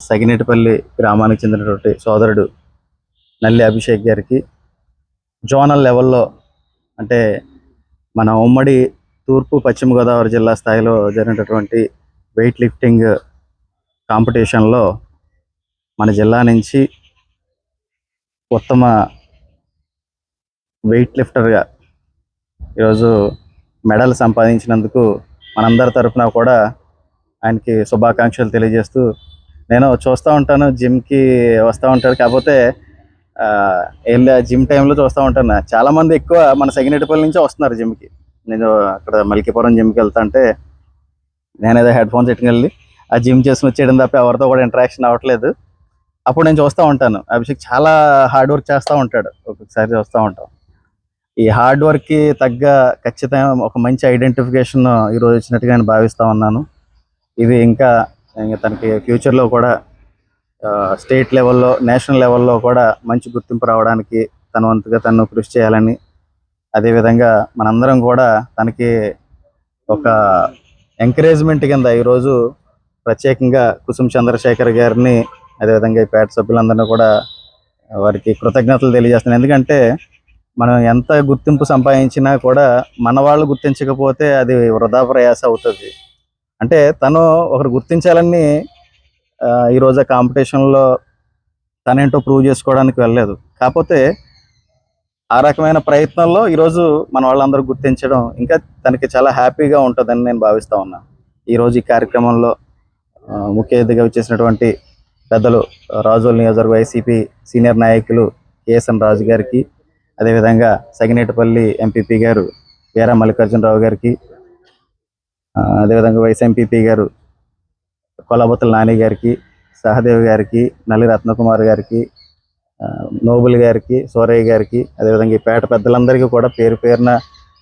సగినేటిపల్లి గ్రామానికి చెందినటువంటి సోదరుడు నల్లి అభిషేక్ గారికి జోనల్ లెవెల్లో అంటే మన ఉమ్మడి తూర్పు పశ్చిమ గోదావరి జిల్లా స్థాయిలో జరిగినటువంటి వెయిట్ లిఫ్టింగ్ కాంపిటీషన్లో మన జిల్లా నుంచి ఉత్తమ వెయిట్ లిఫ్టర్గా ఈరోజు మెడల్ సంపాదించినందుకు మనందరి తరఫున కూడా ఆయనకి శుభాకాంక్షలు తెలియజేస్తూ నేను చూస్తూ ఉంటాను జిమ్కి వస్తూ ఉంటాడు కాకపోతే వెళ్ళే వెళ్ళి జిమ్ టైంలో చూస్తూ ఉంటాను. చాలా మంది ఎక్కువ మన సగినెటిపల్లి నుంచి వస్తున్నారు జిమ్కి. నేను అక్కడ మల్కీపురం జిమ్కి వెళ్తా అంటే నేను ఏదో హెడ్ ఫోన్స్ పెట్టుకెళ్ళి ఆ జిమ్ చేసుకుని వచ్చేయడం తప్ప ఎవరితో కూడా ఇంటరాక్షన్ అవ్వట్లేదు. అప్పుడు నేను చూస్తూ ఉంటాను. అభిషేక్ చాలా హార్డ్ వర్క్ చేస్తూ ఉంటాడు. ఒక్కొక్కసారి చూస్తూ ఉంటాం. ఈ హార్డ్ వర్క్కి తగ్గ ఖచ్చితంగా ఒక మంచి ఐడెంటిఫికేషన్ ఈరోజు వచ్చినట్టుగా నేను భావిస్తూ ఉన్నాను. ఇది ఇంకా ఇంకా తనకి ఫ్యూచర్లో కూడా స్టేట్ లెవెల్లో నేషనల్ లెవెల్లో కూడా మంచి గుర్తింపు రావడానికి తన వంతుగా తను కృషి చేయాలని అదేవిధంగా మనందరం కూడా తనకి ఒక ఎంకరేజ్మెంట్ కింద ఈరోజు ప్రత్యేకంగా కుసుమ్ చంద్రశేఖర్ గారిని అదేవిధంగా ఈ పేట సభ్యులందరినీ కూడా వారికి కృతజ్ఞతలు తెలియజేస్తున్నాను. ఎందుకంటే మనం ఎంత గుర్తింపు సంపాదించినా కూడా మన వాళ్ళు గుర్తించకపోతే అది వృధా ప్రయాస అవుతుంది. అంటే తను ఒకరు గుర్తించాలని ఈరోజు ఆ కాంపిటీషన్లో తనేంటో ప్రూవ్ చేసుకోవడానికి వెళ్ళలేదు. కాకపోతే ఆ రకమైన ప్రయత్నంలో ఈరోజు మన వాళ్ళందరూ గుర్తించడం ఇంకా తనకి చాలా హ్యాపీగా ఉంటుందని నేను భావిస్తూ ఉన్నా. ఈరోజు ఈ కార్యక్రమంలో ముఖ్య అతిథిగా వచ్చేసినటువంటి పెద్దలు రాజోల్ నియోజకవర్గ వైసీపీ సీనియర్ నాయకులు కేఎస్ఎన్ రాజు గారికి అదేవిధంగా సగినేటిపల్లి ఎంపీపీ గారు వీర మల్లికార్జునరావు గారికి అదేవిధంగా వైస్ ఎంపీపీ గారు కొలబతుల నాని గారికి సహదేవ్ గారికి నల్లి రత్నకుమార్ గారికి నోబుల్ గారికి సోరయ్య గారికి అదేవిధంగా ఈ పేట పెద్దలందరికీ కూడా పేరు పేరున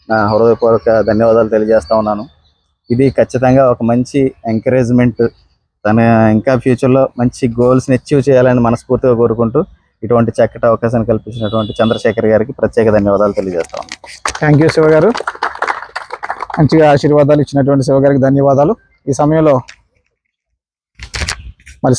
నా హృదయపూర్వక ధన్యవాదాలు తెలియజేస్తా ఉన్నాను. ఇది ఖచ్చితంగా ఒక మంచి ఎంకరేజ్మెంట్ తన ఇంకా ఫ్యూచర్లో మంచి గోల్స్ని అచీవ్ చేయాలని మనస్ఫూర్తిగా కోరుకుంటూ ఇటువంటి చక్కటి అవకాశాన్ని కల్పించినటువంటి చంద్రశేఖర్ గారికి ప్రత్యేక ధన్యవాదాలు తెలియజేస్తాం థ్యాంక్ యూ శివ గారు. మంచిగా ఆశీర్వాదాలు ఇచ్చినటువంటి శివగారికి ధన్యవాదాలు. ఈ సమయంలో మరి